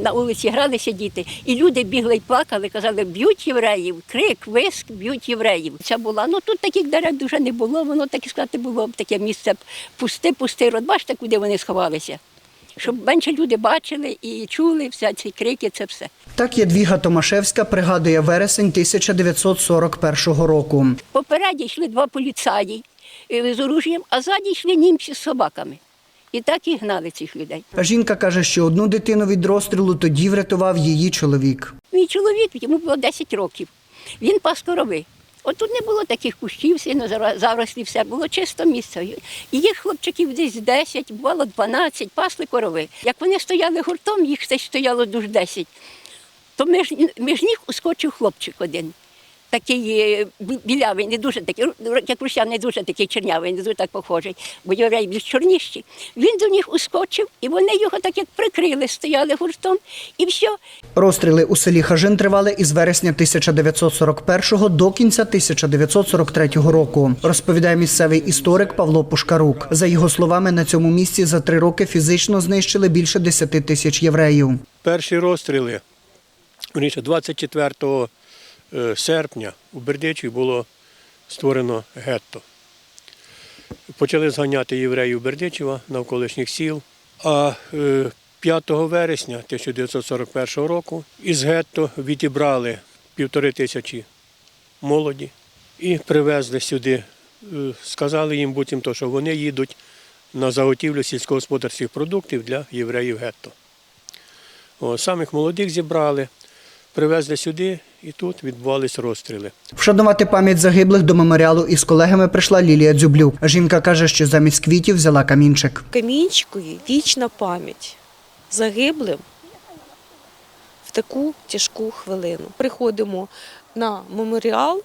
На вулиці гралися діти, і люди бігли і плакали, казали, б'ють євреїв, крик, виск, б'ють євреїв. Це була. Ну тут таких дерев дуже не було, воно так і сказати було б таке місце пусте, пусте. От бачите, куди вони сховалися. Щоб менше люди бачили і чули все ці крики, це все. Так Ядвіга Томашевська пригадує вересень 1941 року. Попереді йшли два поліцаї е, з оружієм, а ззаді йшли німці з собаками. І так і гнали цих людей. Жінка каже, що одну дитину від розстрілу тоді врятував її чоловік. Мій чоловік, йому було 10 років. Він пас корови. От тут не було таких кущів, сильно зарослі, все було чисто місце. І їх хлопчиків десь 10, бувало 12, пасли корови. Як вони стояли гуртом, їх десь стояло дуже 10, то між, між них ускочив хлопчик один. Такий е, білявий, не дуже такий, як русян, не дуже такий чорнявий, не дуже так похожий, бо євреї більш чорніші. Він до них ускочив, і вони його так як прикрили, стояли гуртом, і все. Розстріли у селі Хажин тривали із вересня 1941 до кінця 1943 року, розповідає місцевий історик Павло Пушкарук. За його словами, на цьому місці за три роки фізично знищили більше 10 тисяч євреїв. Перші розстріли, вірніше, 24 е, серпня у Бердичі було створено гетто. Почали зганяти євреїв Бердичева навколишніх сіл. А е, 5 вересня 1941 року із гетто відібрали півтори тисячі молоді і привезли сюди. Е, Сказали їм буцімто, що вони їдуть на заготівлю сільськогосподарських продуктів для євреїв гетто. О, самих молодих зібрали, привезли сюди і тут відбувались розстріли. Вшанувати пам'ять загиблих до меморіалу із колегами прийшла Лілія Дзюблюк. Жінка каже, що замість квітів взяла камінчик. Камінчикові вічна пам'ять загиблим в таку тяжку хвилину. Приходимо на меморіал,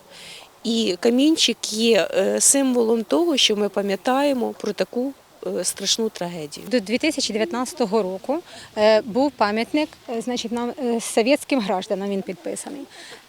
і камінчик є е, символом того, що ми пам'ятаємо про таку страшну трагедію. До 2019 року е, був пам'ятник, е, значить, нам е, совєтським гражданам він підписаний.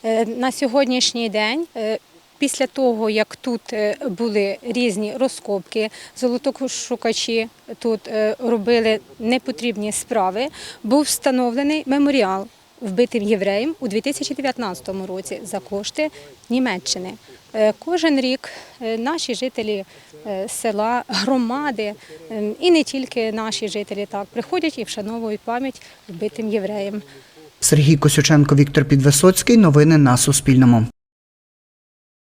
Е, На сьогоднішній день, е, після того, як тут е, були різні розкопки, золотошукачі тут е, робили непотрібні справи, був встановлений меморіал вбитим євреєм у 2019 році за кошти Німеччини. Е, Кожен рік е, наші жителі е, села, громади е, і не тільки наші жителі так приходять і вшановують пам'ять вбитим євреям. Сергій Косюченко, Віктор Підвисоцький. Новини на Суспільному.